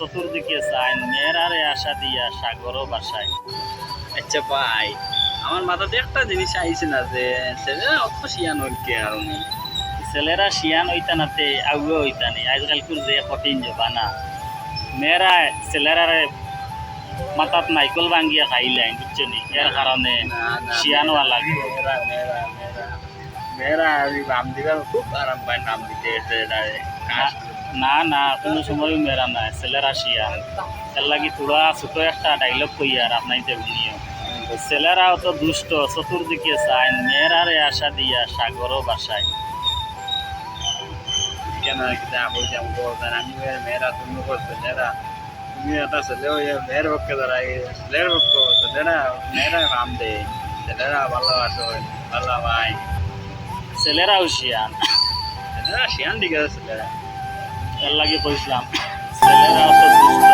চতুর্দিকে চাই মেয়েরারে আশা দিয়া সাগরও বাসায়। আচ্ছা ভাই আমার মাথাতে একটা জিনিস আইছে না যে ছেলেরা অত শিয়ান হইতে কারণে ছেলেরা শিয়ান হইতানাতে আগুয়ে হইতানি আজকালকুর যে কঠিন জবানা। মেয়েরা ছেলেরারে মাথাত নাইকল ভাঙ্গিয়া খাইলেন বুঝছ নি? এর কারণে শিয়ান হওয়া লাগে। মেয়েরা মেয়েরা আমি বাম দিবার খুব আরাম পায় নাম দিতে না- না না কোনো সময় মেয়েরা নাই। ছেলেরা শিয়ান এর লাগি তোরা ছোট একটা ডাইলগ কই আর আপনাইতে শুনিও। ছেলেরা অত দুষ্ট চতুর্দিকে চাই মেয়েরারে আশা দিয়া সাগরও বাসায় কেন আমি মেয়ের মেয়েরা তুমি মেয়েরা তুমি একটা ছেলে মেয়ের পক্ষে দাঁড়াই ছেলের পক্ষ ছেলেরা মেয়েরা কাম দেয় ছেলেরা ভালোবাসো ভালো ভাই। ছেলেরাও শিয়ান ছেলেরা শিয়ান দিকে ছেলেরা এর লাগে কইছিলাম ছেলেরা অত